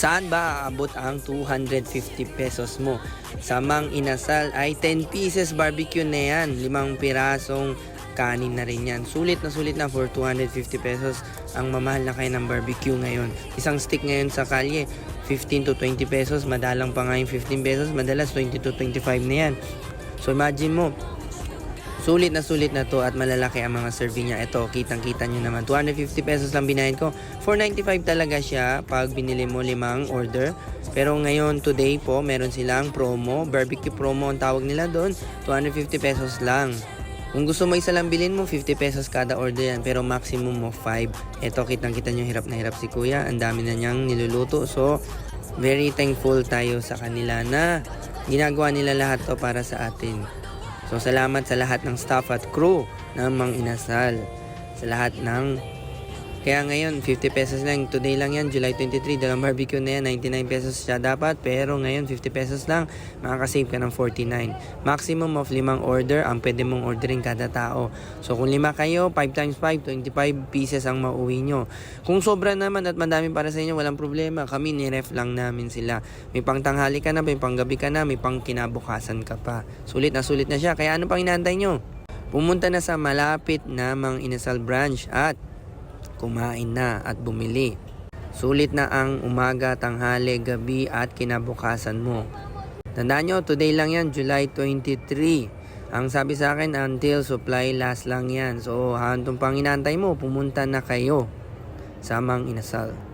Saan ba aabot ang 250 pesos mo? Sa Mang Inasal ay 10 pieces barbecue na yan. Limang pirasong kanin na rin yan. Sulit na sulit na for 250 pesos ang mamahal na kayo ng barbecue ngayon. Isang stick ngayon sa kalye, 15 to 20 pesos. Madalang pa nga yung 15 pesos. Madalas 20 to 25 na yan. So imagine mo, Sulit na sulit na to at malalaki ang mga serving niya. Ito, kitang-kita nyo naman. 250 pesos lang binayan ko. 495 talaga siya pag binili mo limang order. Pero ngayon, today po, meron silang promo. Barbecue promo ang tawag nila doon. 250 pesos lang. Kung gusto mo isa lang bilhin mo, 50 pesos kada order yan. Pero maximum mo 5. Ito, kitang-kita nyo, hirap na hirap si kuya. Ang dami na niyang niluluto. So, very thankful tayo sa kanila na ginagawa nila lahat to para sa atin. So salamat sa lahat ng staff at crew ng Mang Inasal. Sa lahat ng... Kaya ngayon, 50 pesos lang. Today lang yan, July 23. Dalawang barbecue na yan, 99 pesos siya dapat. Pero ngayon, 50 pesos lang, makakasave ka ng 49. Maximum of limang order ang pwede mong orderin kada tao. So kung lima kayo, 5 times 5, 25 pieces ang mauwi nyo. Kung sobra naman at madami para sa inyo, walang problema. Kami, niref lang namin sila. May pang tanghali ka na, may pang gabi ka na, may pang kinabukasan ka pa. Sulit na sulit na siya. Kaya ano pang inaantay nyo? Pumunta na sa malapit na Mang Inasal branch at kumain na at bumili. Sulit na ang umaga, tanghali, gabi at kinabukasan mo. Tandaan nyo, today lang yan, July 23. Ang sabi sa akin, until supply last lang yan. So, hantong pang inaantay mo, pumunta na kayo sa Mang Inasal.